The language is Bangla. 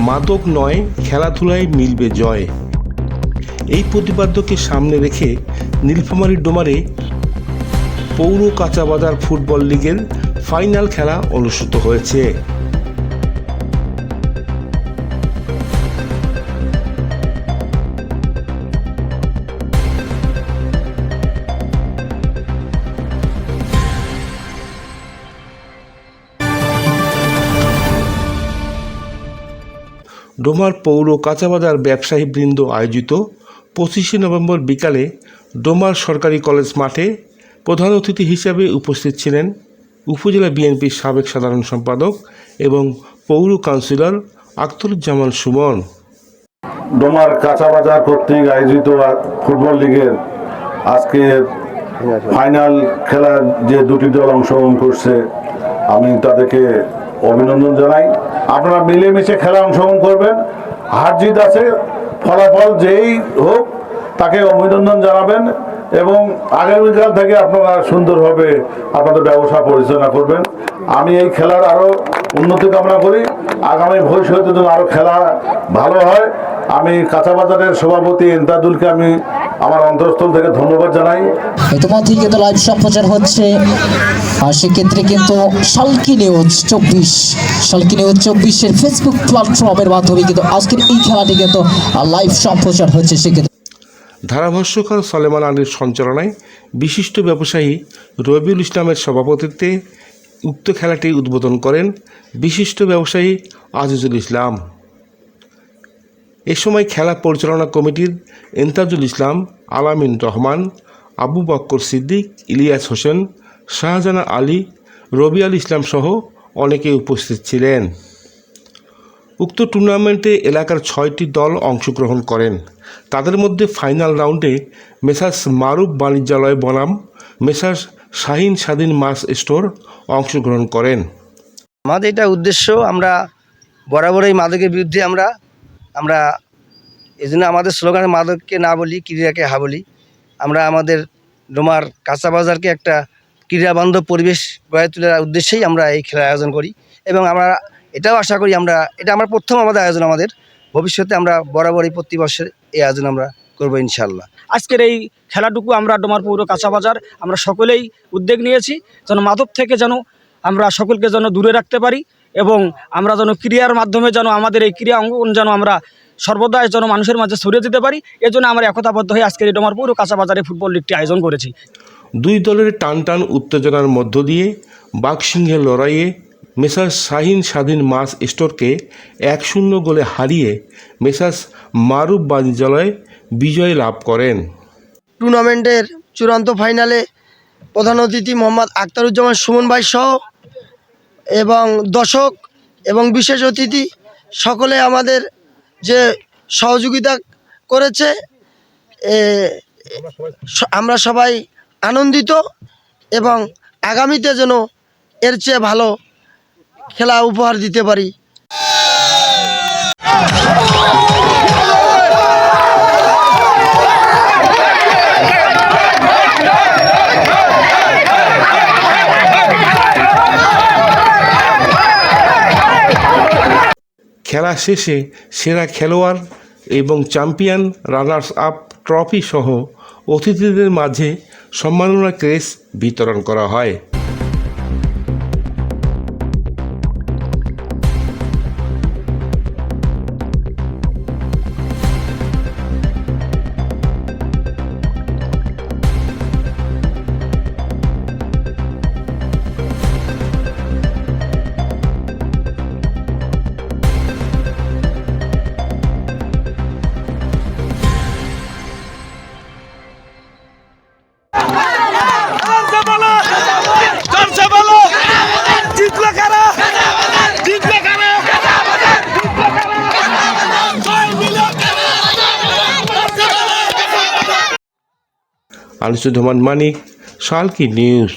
মাদক নয়, খেলাধুলায় মিলবে জয়। এই প্রতিপাদ্যকে সামনে রেখে নীলফামারীর ডোমারে পৌর কাঁচাবাজার ফুটবল লিগের ফাইনাল খেলা অনুষ্ঠিত হয়েছে। ডোমার পৌর কাঁচাবাজার ব্যবসায়ী বৃন্দ আয়োজিত পঁচিশে নভেম্বর বিকালে ডোমার সরকারি কলেজ মাঠে প্রধান অতিথি হিসেবে উপস্থিত ছিলেন উপজেলা বিএনপির সাবেক সাধারণ সম্পাদক এবং পৌর কাউন্সিলর আখতারুজ্জামান সুমন। ডোমার কাঁচা বাজার কর্তৃক আয়োজিত ফুটবল লিগের আজকে ফাইনাল খেলার যে দুটি দল অংশগ্রহণ করছে, আমি তাদেরকে অভিনন্দন জানাই। আপনারা মিলেমিশে খেলা অংশগ্রহণ করবেন। হার জিত আছে, ফলাফল যেই হোক, তাকে অভিনন্দন জানাবেন এবং আগামীকাল থেকে আপনারা সুন্দরভাবে আপনাদের ব্যবসা পরিচালনা করবেন। আমি এই খেলার আরও উন্নতি কামনা করি। আগামী ভবিষ্যতে যেন আরও খেলা ভালো হয় আমি কাঁচাবাজারের সভাপতি এন্তাদুলকে আমি আমার অন্তরস্থল থেকে ধন্যবাদ জানাই। ইতিমধ্যেই কিন্তু লাইভ সম্প্রচার হচ্ছে। আর সেক্ষেত্রে কিন্তু শালকি নিউজ চব্বিশ শালকি নিউজ চব্বিশের ফেসবুক প্ল্যাটফর্মের মাধ্যমে কিন্তু আজকের এই খেলাটি কিন্তু লাইভ সম্প্রচার হচ্ছে সেক্ষেত্রে। ধারাভাষ্যকার সলেমান আলীর সঞ্চালনায় বিশিষ্ট ব্যবসায়ী রবিউল ইসলামের সভাপতিত্বে উক্ত খেলাটি উদ্বোধন করেন বিশিষ্ট ব্যবসায়ী আজিজুল ইসলাম। এ সময় খেলা পরিচালনা কমিটির এন্তাজুল ইসলাম, আলামিন রহমান, আবু বক্কর সিদ্দিক, ইলিয়াস হোসেন, শাহজানা আলী রবিআল ইসলাম সহ অনেকে উপস্থিত ছিলেন। উক্ত টুর্নামেন্টে এলাকার ছয়টি দল অংশগ্রহণ করেন। তাদের মধ্যে ফাইনাল রাউন্ডে মেসার্স মারুফ বাণিজ্যালয় বনাম, মেসার্স শাহিন স্বাধীন মাস স্টোর অংশগ্রহণ করেন। আমাদের এটা উদ্দেশ্য, আমরা বরাবরই মাদকের বিরুদ্ধে আমরা আমরা এই জন্য আমাদের স্লোগানে মাদককে না বলি, ক্রীড়াকে হা বলি। আমরা আমাদের ডোমার কাঁচা বাজারকে একটা ক্রীড়াবান্ধব পরিবেশ গড়ে তোলার উদ্দেশ্যেই আমরা এই খেলার আয়োজন করি এবং আমরা এটাও আশা করি আমরা, এটা আমার প্রথম আমাদের আয়োজন আমাদের। ভবিষ্যতে আমরা বরাবরই প্রতি বছর এই আয়োজন আমরা করব ইনশাল্লাহ। আজকের এই খেলাটুকু আমরা ডোমার পৌর কাঁচাবাজার আমরা সকলেই উদ্যোগ নিয়েছি যেন মাদক থেকে যেন আমরা সকলকে যেন দূরে রাখতে পারি এবং আমরা যেন ক্রিয়ার মাধ্যমে যেন আমাদের এই ক্রিয়া অঙ্গন যেন আমরা সর্বদাই যেন মানুষের মাঝে ছড়িয়ে দিতে পারি এজন্য আমরা একতাবদ্ধ হয়ে আজকের এই ডোমার পৌর কাঁচাবাজারে ফুটবল লিগটি আয়োজন করেছি। দুই দলের টান টান উত্তেজনার মধ্য দিয়ে বাঘসিংহের লড়াইয়ে মেসার্স শাহিন স্বাধীন মাস স্টোরকে এক শূন্য গোলে হারিয়ে মেসার্স মারুফ বাণিজ্যালয় বিজয় লাভ করেন। টুর্নামেন্টের চূড়ান্ত ফাইনালে প্রধান অতিথি মোহাম্মদ আখতারুজ্জামান সুমন ভাই সহ এবং দর্শক এবং বিশেষ অতিথি সকলে আমাদের যে সহযোগিতা করেছে আমরা সবাই আনন্দিত এবং আগামীতে যেন এর চেয়ে ভালো খেলা উপহার দিতে পারি। খেলা শেষে সেরা খেলোয়াড় এবং চ্যাম্পিয়ন রানার্স আপ ট্রফি সহ অতিথিদের মাঝে সম্মাননা ক্রেস বিতরণ করা হয়। আনিসুজ্জামান মানিক সালকি নিউজ।